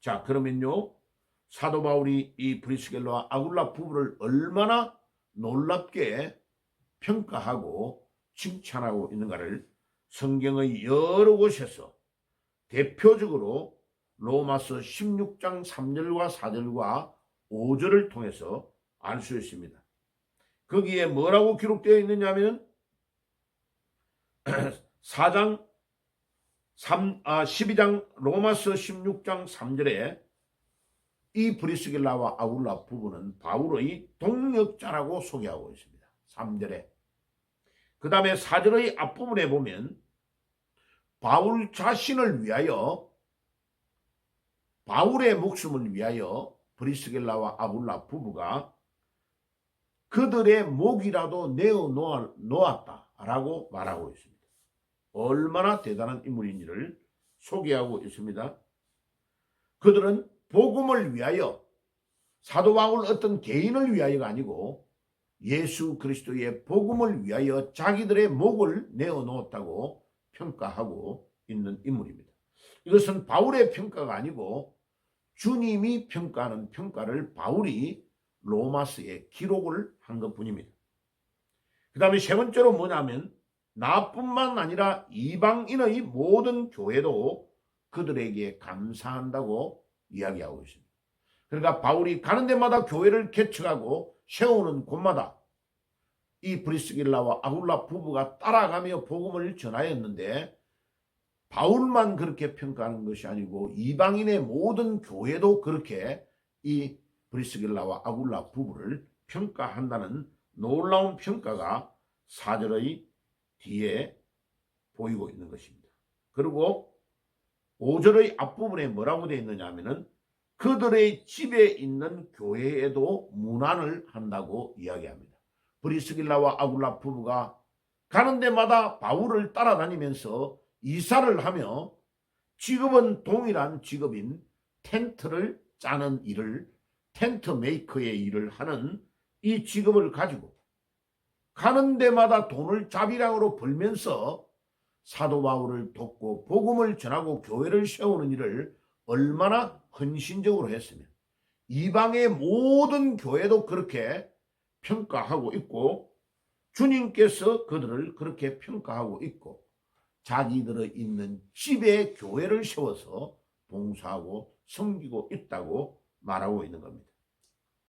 자, 그러면요. 사도 바울이 이 브리스겔라와 아굴라 부부를 얼마나 놀랍게 평가하고 칭찬하고 있는가를 성경의 여러 곳에서 대표적으로 로마서 16장 3절과 4절과 5절을 통해서 알 수 있습니다. 거기에 뭐라고 기록되어 있느냐면 4장 3, 아, 12장 로마서 16장 3절에 이 브리스길라와 아울라 부부는 바울의 동력자라고 소개하고 있습니다. 3절에. 그 다음에 4절의 앞부분에 보면 바울 자신을 위하여 바울의 목숨을 위하여 브리스길라와 아울라 부부가 그들의 목이라도 내어 놓았다라고 말하고 있습니다. 얼마나 대단한 인물인지를 소개하고 있습니다. 그들은 복음을 위하여 사도 바울 어떤 개인을 위하여가 아니고 예수 그리스도의 복음을 위하여 자기들의 목을 내어 놓았다고 평가하고 있는 인물입니다. 이것은 바울의 평가가 아니고 주님이 평가하는 평가를 바울이 로마스에 기록을 한 것뿐입니다. 그 다음에 세 번째로 뭐냐면 나뿐만 아니라 이방인의 모든 교회도 그들에게 감사한다고 이야기하고 있습니다. 그러니까 바울이 가는 데마다 교회를 개척하고 세우는 곳마다 이 브리스길라와 아굴라 부부가 따라가며 복음을 전하였는데 바울만 그렇게 평가하는 것이 아니고 이방인의 모든 교회도 그렇게 이 브리스길라와 아굴라 부부를 평가한다는 놀라운 평가가 사절의 뒤에 보이고 있는 것입니다. 그리고 5절의 앞부분에 뭐라고 되어 있느냐 하면은 그들의 집에 있는 교회에도 문안을 한다고 이야기합니다. 브리스길라와 아굴라 부부가 가는 데마다 바울을 따라다니면서 이사를 하며 직업은 동일한 직업인 텐트를 짜는 일을 텐트 메이커의 일을 하는 이 직업을 가지고 가는 데마다 돈을 자비량으로 벌면서 사도 바울을 돕고 복음을 전하고 교회를 세우는 일을 얼마나 헌신적으로 했으면 이방의 모든 교회도 그렇게 평가하고 있고 주님께서 그들을 그렇게 평가하고 있고 자기들의 있는 집에 교회를 세워서 봉사하고 섬기고 있다고 말하고 있는 겁니다.